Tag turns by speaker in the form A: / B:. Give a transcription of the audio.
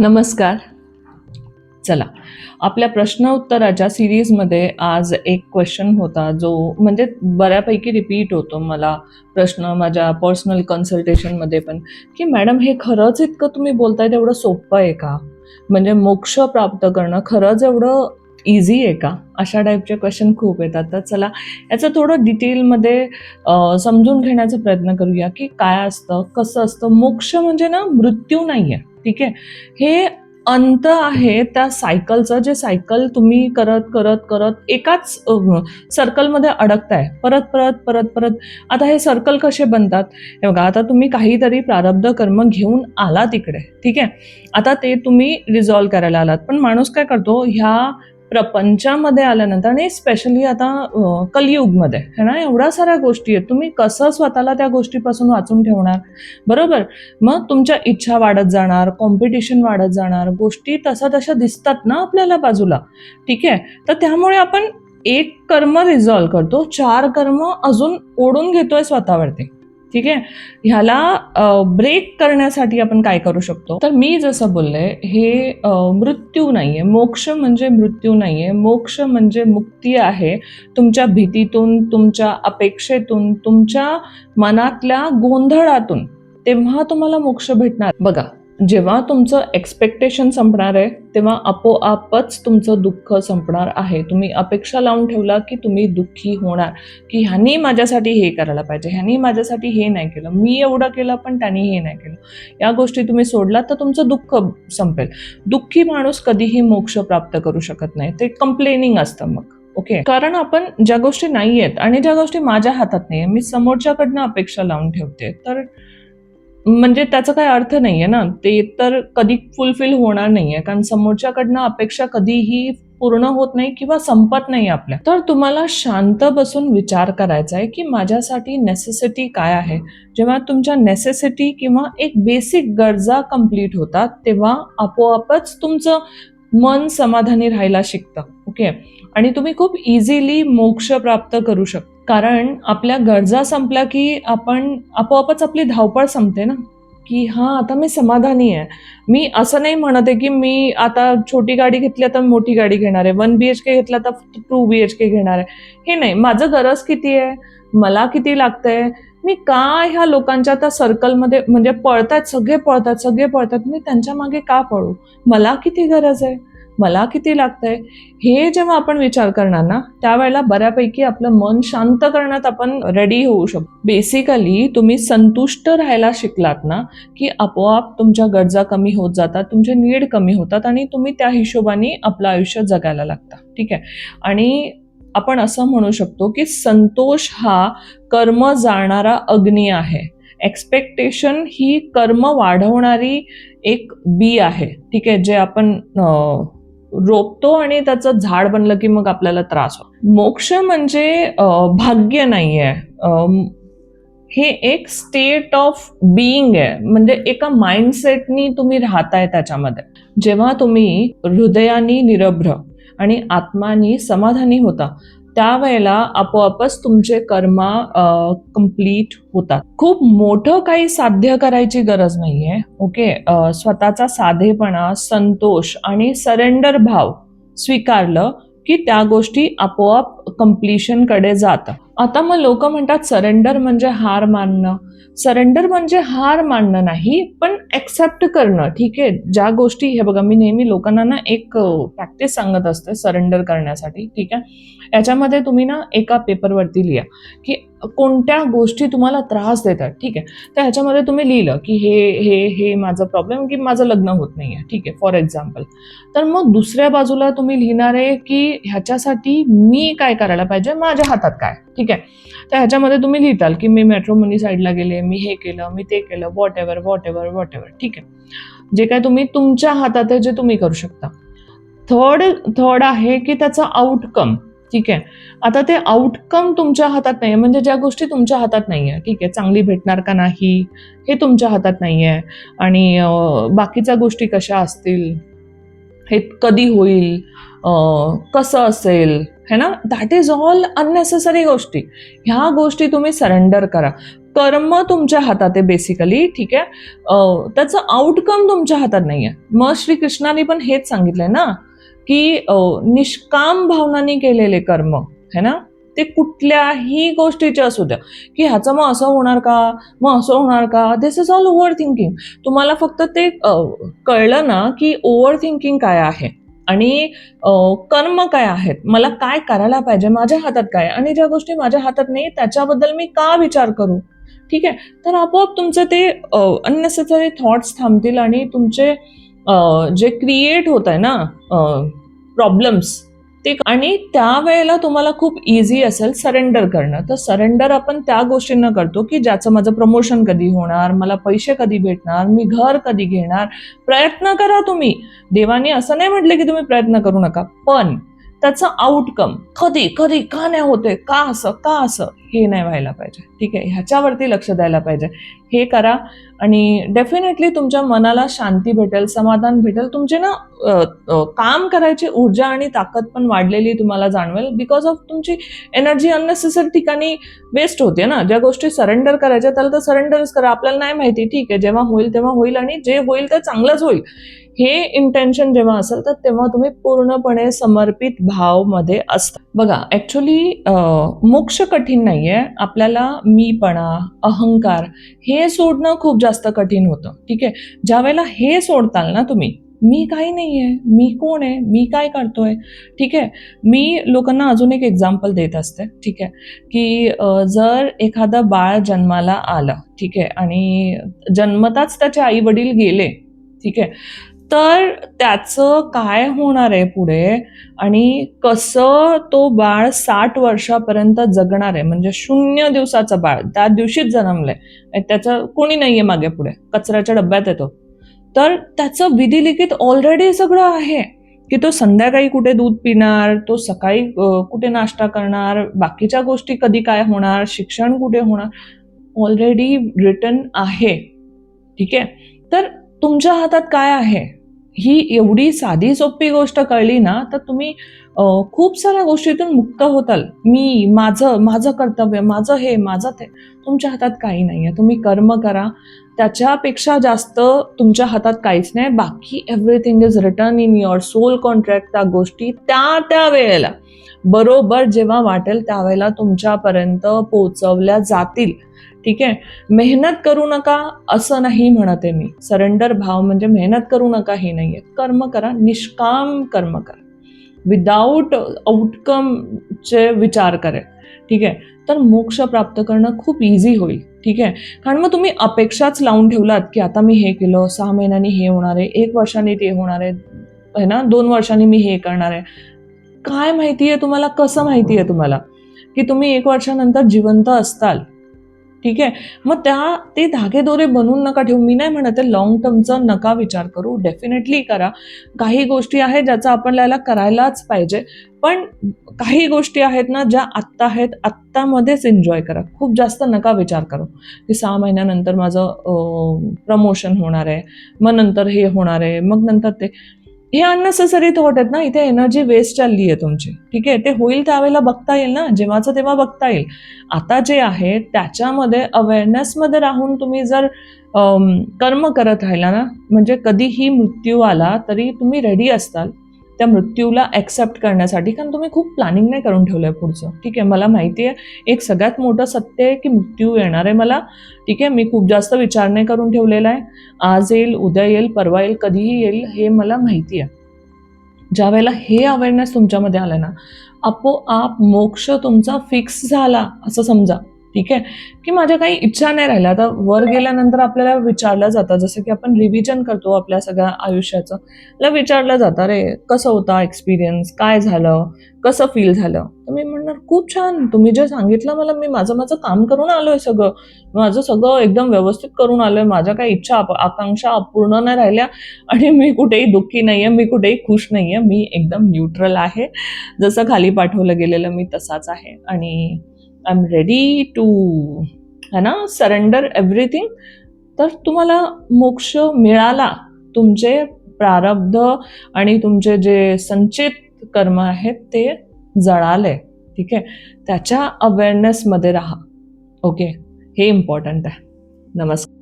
A: नमस्कार. चला. आपल्या प्रश्न उत्तराच्या सिरीजमध्ये आज एक क्वेश्चन होता जो म्हणजे बऱ्यापैकी रिपीट होतो मला. प्रश्न माझ्या पर्सनल कन्सल्टेशनमध्ये पण की मॅडम हे खरंच इतकं तुम्ही बोलताय तेवढं सोपं आहे का? म्हणजे मोक्ष प्राप्त करणं खरंच एवढं इझी आहे का? अशा टाईपचे क्वेश्चन खूप येतात. तर चला याचं थोडं डिटेलमध्ये समजून घेण्याचा प्रयत्न करूया की काय असतं कसं असतं. मोक्ष म्हणजे ना मृत्यू नाही आहे ठीक आहे? हे अंत आहे त्या सायकलचं जे सायकल तुम्ही करत करत करत एकाच सर्कलमध्ये अडकताय. परत परत परत परत. आता हे सर्कल कसे बनतात? हे बघा आता तुम्ही काहीतरी प्रारब्ध कर्म घेऊन आला तिकडे. ठीक आहे? आता ते तुम्ही रिझॉल्व करायला आलात. पण माणूस काय करतो? ह्या प्रपंचामध्ये आल्यानंतर आणि स्पेशली आता कलयुगमध्ये कलियुगमध्ये. है ना? एवढ्या साऱ्या गोष्टी आहेत. तुम्ही कसं स्वतःला त्या गोष्टीपासून वाचून ठेवणार? बरोबर? मग तुमच्या इच्छा वाढत जाणार कॉम्पिटिशन वाढत जाणार गोष्टी तसा तशा दिसतात ना आपल्याला बाजूला? ठीक आहे? तर त्यामुळे आपण एक कर्म रिझॉल्व करतो. चार कर्म अजून ओढून घेतोय स्वतःवरती. ठीक आहे? ह्याला ब्रेक करण्यासाठी आपण काय करू शकतो? तर मी जसं बोलले हे मृत्यू मृत्यू नाहीये. मोक्ष म्हणजे मृत्यू नाहीये. मोक्ष म्हणजे मुक्ती आहे तुमच्या भीतीतून तुमच्या अपेक्षेतून तुमच्या मनातल्या गोंधळातून. तेव्हा तुम्हाला मोक्ष भेटणार. बघा जेव्हा तुमचं एक्सपेक्टेशन संपणार आहे तेव्हा आपोआपच तुमचं दुःख संपणार आहे. तुम्ही अपेक्षा लावून ठेवला की तुम्ही दुःखी होणार की ह्यांनी माझ्यासाठी हे करायला पाहिजे ह्यांनी माझ्यासाठी हे नाही केलं मी एवढं केलं पण त्यांनी हे नाही केलं. या गोष्टी तुम्ही सोडलात तर तुमचं दुःख संपेल. दुःखी माणूस कधीही मोक्ष प्राप्त करू शकत नाही. ते कंप्लेनिंग असतं मग. ओके कारण आपण ज्या गोष्टी नाही आहेत आणि ज्या गोष्टी माझ्या हातात नाही मी समोरच्याकडनं अपेक्षा लावून ठेवते तर म्हणजे त्याचा काही अर्थ नाहीये ना. ते तर कधी फुलफिल होणार नाहीये. कारण समोरच्याकडनं अपेक्षा कधीही पूर्ण होत नाही किंवा संपत नाही आपल्या. तर तुम्हाला शांत बसून विचार करायचा आहे की माझ्यासाठी नेसेसिटी काय आहे? जेव्हा तुमच्या नेसेसिटी किंवा एक बेसिक गरजा कंप्लीट होतात तेव्हा आपोआपच तुमचं मन समाधानी राहायला शिकतं. ओके आणि तुम्ही खूप इझिली मोक्ष प्राप्त करू शकता. कारण आपल्या गरजा संपल्या की आपण आपोआपच आपली धावपळ संपते ना. की हां आता मी समाधानी आहे. मी असं नाही म्हणत आहे की मी आता छोटी गाडी घेतली आता मोठी गाडी घेणार आहे. वन बी एच के घेतला तर टू बी एच के घेणार आहे. हे नाही. माझं गरज किती आहे? मला किती लागतंय? मी का ह्या लोकांच्या त्या सर्कलमध्ये म्हणजे पळतात सगळे पळतात सगळे पळतात मी त्यांच्या मागे का पळू? मला किती गरज आहे? मला किती लागतंय? हे जेव्हा आपण विचार करणार ना त्यावेळेला बऱ्यापैकी आपलं मन शांत करण्यात आपण रेडी होऊ शकतो. बेसिकली तुम्ही संतुष्ट राहायला शिकलात ना की आपोआप तुमच्या गरजा कमी होत जातात तुमचे नीड कमी होतात आणि तुम्ही त्या हिशोबाने आपलं आयुष्य जगायला लागता. ठीक आहे? आणि आपण असं म्हणू शकतो की संतोष हा कर्म जाणारा अग्नी आहे. एक्सपेक्टेशन ही कर्म वाढवणारी एक बी आहे. ठीक आहे? जे आपण रोपतो आणि त्याचं झाड बनलं की मग आपल्याला त्रास होतो. मोक्ष म्हणजे भाग्य नाही आहे हे एक स्टेट ऑफ बिईंग आहे. म्हणजे एका माइंडसेटनी तुम्ही राहताय त्याच्यामध्ये. जेव्हा तुम्ही हृदयानी निरभ्र आणि आत्मानी समाधानी होता त्यावेळेला आपोआपच तुमचे कर्मा कंप्लीट होतात. खूप मोठं काही साध्य करायची गरज नाहीये ओके? स्वतःचा साधेपणा संतोष आणि सरेंडर भाव स्वीकारलं की त्या गोष्टी आपोआप कम्प्लिशनकडे जातात आता मग लोक म्हणतात सरेंडर म्हणजे हार मानणं. सरेंडर म्हणजे हार मानणं नाही पण ॲक्सेप्ट करणं. ठीक आहे? ज्या गोष्टी हे बघा मी नेहमी लोकांना ना एक प्रॅक्टिस सांगत असते सरेंडर करण्यासाठी. ठीक आहे? याच्यामध्ये तुम्ही ना एका पेपरवरती लिहा की कोणत्या गोष्टी तुम्हाला त्रास देतात. ठीक आहे? तर ह्याच्यामध्ये तुम्ही लिहिलं की हे हे हे माझं प्रॉब्लेम की माझं लग्न होत नाही आहे ठीक आहे? फॉर एक्झाम्पल तर मग दुसऱ्या बाजूला तुम्ही लिहिणार आहे की ह्याच्यासाठी मी काय करायला पाहिजे? माझ्या हातात काय? ठीक आहे? तर ह्याच्यामध्ये तुम्ही लिहिताल की मी मेट्रोमनी साईडला गेले मी हे केलं मी ते केलं whatever whatever whatever ठीक आहे. जे काय तुम्ही तुमच्या हातात आहे जे तुम्ही करू शकता. थर्ड थर्ड आहे की त्याचा आउटकम ठीक आहे. आता ते आउटकम तुमच्या हातात नाही आहे म्हणजे ज्या गोष्टी तुमच्या हातात नाही आहे ठीक आहे. चांगली भेटणार का नाही हे तुमच्या हातात नाही आहे आणि बाकीच्या गोष्टी कशा असतील हे कधी होईल कसं असेल है ना? दॅट इज ऑल अननेसेसरी गोष्टी. ह्या गोष्टी तुम्ही सरेंडर करा. कर्म तुमच्या हातात आहे बेसिकली ठीक आहे? त्याचं आउटकम तुमच्या हातात नाही आहे मग श्रीकृष्णाने पण हेच सांगितलंय ना की निष्काम भावनाने केलेले कर्म है ना? ते कुठल्याही गोष्टीचे असू द्या. की ह्याचं मग असं होणार का? मग असं होणार का? This is all overthinking तुम्हाला फक्त ते कळलं ना की ओव्हर थिंकिंग काय आहे? आणि कर्म काय आहेत? मला काय करायला पाहिजे? माझ्या हातात काय? आहे? आणि ज्या गोष्टी माझ्या हातात नाही त्याच्याबद्दल मी का विचार करू? ठीक आहे? तर आपोआप तुमचं ते अननेसेसरी थॉट्स थांबतील आणि तुमचे जे क्रिएट होत आहे ना प्रॉब्लेम्स ते आणि त्यावेळेला तुम्हाला खूप इझी असेल सरेंडर करणं. तर सरेंडर आपण त्या गोष्टींना करतो की ज्याचं माझं प्रमोशन कधी होणार मला पैसे कधी भेटणार मी घर कधी घेणार? प्रयत्न करा तुम्ही. देवाने असं नाही म्हटलं की तुम्ही प्रयत्न करू नका. पण त्याचं आउटकम कधी कधी का नाही होते का असं का असं? हे नाही व्हायला पाहिजे. ठीक आहे ह्याच्यावरती लक्ष द्यायला पाहिजे. हे करा आणि डेफिनेटली तुमच्या मनाला शांती भेटेल समाधान भेटेल. तुमचे ना काम करायची ऊर्जा आणि ताकद पण वाढलेली तुम्हाला जाणवेल. बिकॉज ऑफ तुमची एनर्जी अननेसेसरी ठिकाणी वेस्ट होते ना. ज्या गोष्टी सरेंडर करायच्या त्याला तर सरेंडरच करा. आपल्याला नाही माहिती. ठीक आहे जेव्हा होईल तेव्हा होईल आणि जे होईल ते चांगलंच होईल. हे इंटेन्शन जेव्हा असेल तर तेव्हा तुम्ही पूर्णपणे समर्पित भावमध्ये असता. बघा ॲक्च्युली मोक्ष कठीण नाही आहे आपल्याला मीपणा अहंकार हे सोडणं खूप जास्त कठीण होतं. ठीक आहे? ज्या वेळेला हे सोडताल ना तुम्ही मी काही नाही आहे मी कोण आहे मी काय करतोय? ठीक आहे? मी लोकांना अजून एक एक्झाम्पल देत असते. ठीक आहे? की जर एखादं बाळ जन्माला आलं ठीक आहे? आणि जन्मताच त्याचे आई वडील गेले ठीक आहे? तर त्याचं काय होणार आहे पुढे? आणि कसं तो बाळ साठ वर्षापर्यंत जगणार आहे? म्हणजे शून्य दिवसाचं बाळ त्या दिवशीच जन्मलंय. त्याचं कोणी नाहीये मागे पुढे. कचऱ्याच्या डब्यात येतो तर त्याचं विधिलिखित ऑलरेडी सगळं आहे. की तो संध्याकाळी कुठे दूध पिणार तो सकाळी कुठे नाश्ता करणार बाकीच्या गोष्टी कधी काय होणार शिक्षण कुठे होणार ऑलरेडी रिटर्न आहे. ठीक आहे? तर तुमच्या हातात काय आहे? ही एवढी साधी सोपी गोष्ट कळली ना तर तुम्ही खूप साऱ्या गोष्टीतून मुक्त होताल. मी माझं माझं कर्तव्य माझं हे माझं ते तुमच्या हातात काही नाही आहे तुम्ही कर्म करा. त्याच्यापेक्षा जास्त तुमच्या हातात काहीच नाही. बाकी everything is return in your soul contract त्या गोष्टी त्या त्या वेळेला. बरोबर जेव्हा वाटेल त्यावेळेला तुमच्यापर्यंत पोचवल्या जातील. ठीक आहे? मेहनत करू नका असं नाही म्हणत आहे मी. सरेंडर भाव म्हणजे मेहनत करू नका हे नाही आहे कर्म करा निष्काम कर्म करा. विदाऊट आउटकमचे विचार करेल. ठीक आहे? तर मोक्ष प्राप्त करणं खूप इझी होईल. ठीक आहे? कारण मग तुम्ही अपेक्षाच लावून ठेवलात की आता मी हे केलं सहा महिन्यांनी हे होणार आहे एक वर्षाने ते होणार आहे ना? दोन वर्षांनी मी हे करणार आहे. काय माहिती आहे तुम्हाला? कसं माहिती आहे तुम्हाला? की तुम्ही एक वर्षानंतर जिवंत असताल. ठीक आहे? मग त्या ते धागे दोरे बनवून नका ठेवू. मी नाही म्हणत लॉंग टर्मचा नका विचार करू. डेफिनेटली करा. काही गोष्टी आहेत ज्याचा आपल्याला करायलाच पाहिजे. पण काही गोष्टी आहेत ना ज्या आत्ता आहेत आत्तामध्येच एन्जॉय करा. खूप जास्त नका विचार करू. की सहा महिन्यानंतर माझं प्रमोशन होणार आहे. मग नंतर हे होणार आहे. मग नंतर ते. हे अननेसेसरी थॉट आहेत ना इथे एनर्जी वेस्ट चालली आहे तुमची. ठीक आहे? ते होईल त्यावेळेला बघता येईल ना जेव्हाचं तेव्हा बघता येईल. आता जे आहे त्याच्यामध्ये अवेअरनेसमध्ये राहून तुम्ही जर कर्म करत राहिला ना म्हणजे कधीही मृत्यू आला तरी तुम्ही रेडी असताल. त्या मृत्यूला ॲक्सेप्ट करण्यासाठी. कारण तुम्ही खूप प्लॅनिंग नाही करून ठेवलं आहे पुढचं. ठीक आहे मला माहिती आहे एक सगळ्यात मोठं सत्य आहे की मृत्यू येणार आहे मला. ठीक आहे मी खूप जास्त विचार नाही करून ठेवलेला आहे. आज येईल उद्या येईल परवा येईल कधीही येईल हे मला माहिती आहे. ज्या वेळेला हे अवेअरनेस तुमच्यामध्ये आलं ना आपोआप मोक्ष तुमचा फिक्स झाला असं समजा. ठीक आहे? की माझ्या काही इच्छा नाही राहिल्या. आता वर गेल्यानंतर आपल्याला विचारलं जातं. जसं की आपण रिव्हिजन करतो आपल्या सगळ्या आयुष्याचं. आपल्याला विचारलं जातं अरे कसं होता एक्सपिरियन्स काय झालं? कसं फील झालं? तर मी म्हणणार खूप छान. तुम्ही जे सांगितलं मला मी माझं माझं काम करून आलोय सगळं. माझं सगळं एकदम व्यवस्थित करून आलोय. माझ्या काही इच्छा आकांक्षा अपूर्ण नाही राहिल्या. आणि मी कुठेही दुःखी नाही आहे मी कुठेही खुश नाही आहे मी एकदम न्यूट्रल आहे. जसं खाली पाठवलं गेलेलं मी तसाच आहे. आणि आय एम रेडी टू है ना सरेंडर एव्हरीथिंग तर तुम्हाला मोक्ष मिळाला. तुमचे प्रारब्ध आणि तुमचे जे संचित कर्म आहेत ते जळाले. ठीक आहे? त्याच्या अवेअरनेसमध्ये राहा. ओके हे इम्पॉर्टंट आहे. नमस्कार.